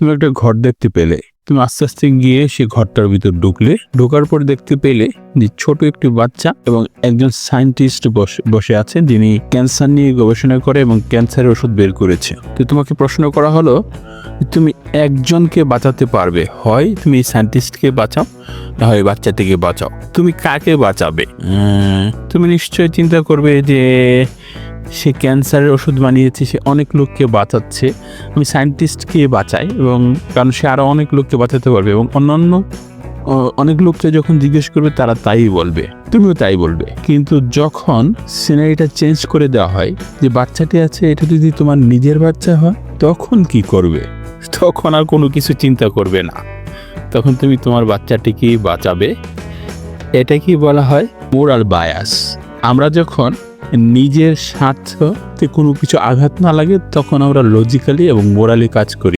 তুমি একটা ঘর দেখতে পেলে। তুমি আস্তে আস্তে গিয়ে সে ঘরটার ভিতর ঢুকলে। ঢোকার পর দেখতে পেলে যে ছোট একটি বাচ্চা এবং একজন সায়েন্টিস্ট বসে আছে যিনি ক্যান্সার নিয়ে গবেষণা করে এবং ক্যান্সারের ওষুধ বের করেছে। তো তোমাকে প্রশ্ন করা হলো, তুমি একজনকে বাঁচাতে পারবে? হয় তুমি সায়েন্টিস্টকে বাঁচাও, না হয় বাচ্চা থেকে বাঁচাও? তুমি কাকে বাঁচাবে? তুমি নিশ্চয়ই চিন্তা করবে যে সে ক্যান্সারের ওষুধ বানিয়েছে, সে অনেক লোককে বাঁচাচ্ছে। আমি সায়েন্টিস্টকে বাঁচাই এবং কারণ সে আরও অনেক লোককে বাঁচাতে পারবে এবং অন্যান্য অনেক লোককে যখন জিজ্ঞেস করবে, তারা তাই বলবে। তুমিও তাই বলবে। কিন্তু যখন সিনারিটা চেঞ্জ করে দেওয়া হয়, যে বাচ্চাটি আছে, এটা যদি তোমার নিজের বাচ্চা হয়, তখন কি করবে? তখন আর কোনো কিছু চিন্তা করবে না। তখন তুমি তোমার বাচ্চাটিকেই বাঁচাবে। এটা কি বলা হয় মোরাল বায়াস আমরা যখন নিজের স্বার্থতে কোনো কিছু আঘাত না লাগে তখন আমরা লজিক্যালি এবং মোরালি কাজ করি।